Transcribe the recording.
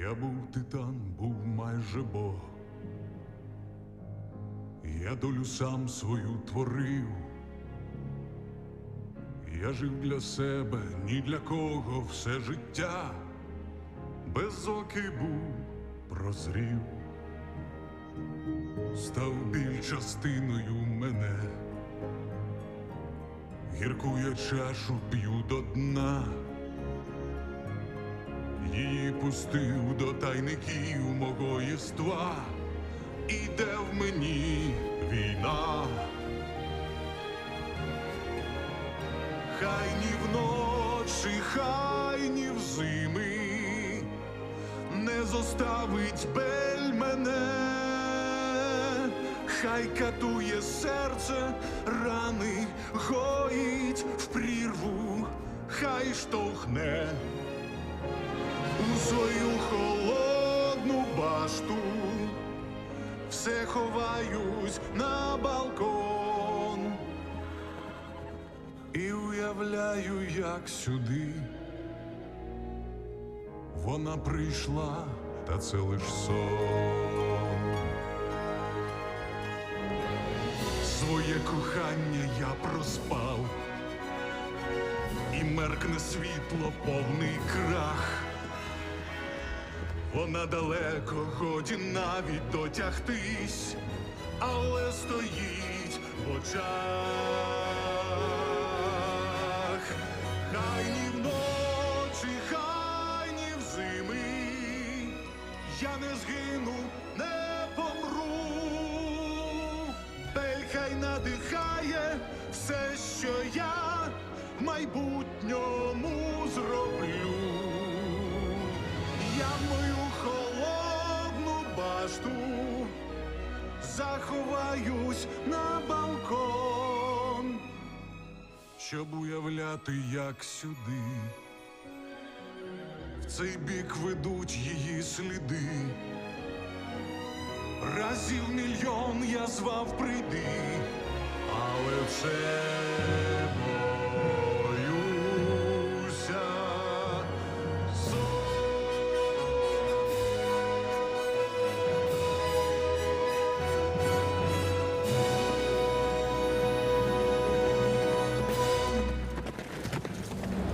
Я був титан, був майже Бог. Я долю сам свою творив. Я жив для себе, ні для кого все життя. Безокий був, прозрів, став біль частиною мене. Гірку я чашу п'ю до дна. Її пустив до тайників мого єства, іде в мені війна. Хай ні вночі, хай ні взими не зоставить бель мене, хай катує серце, рани гоїть в прірву, хай штовхне у свою холодну башту, все ховаюсь на балкон і уявляю, як сюди вона прийшла, та це лиш сон. Своє кохання я проспав, і меркне світло повний крах. Вона далеко, годі навіть дотягтись, але стоїть в очах. Хай ні вночі, хай ні взими, я не згину, не помру. Бель хай надихає все, що я в майбутньому зроблю. Я мою холодну башту заховаюсь на балкон, щоб уявляти, як сюди, в цей бік ведуть її сліди. Разів мільйон я звав прийди,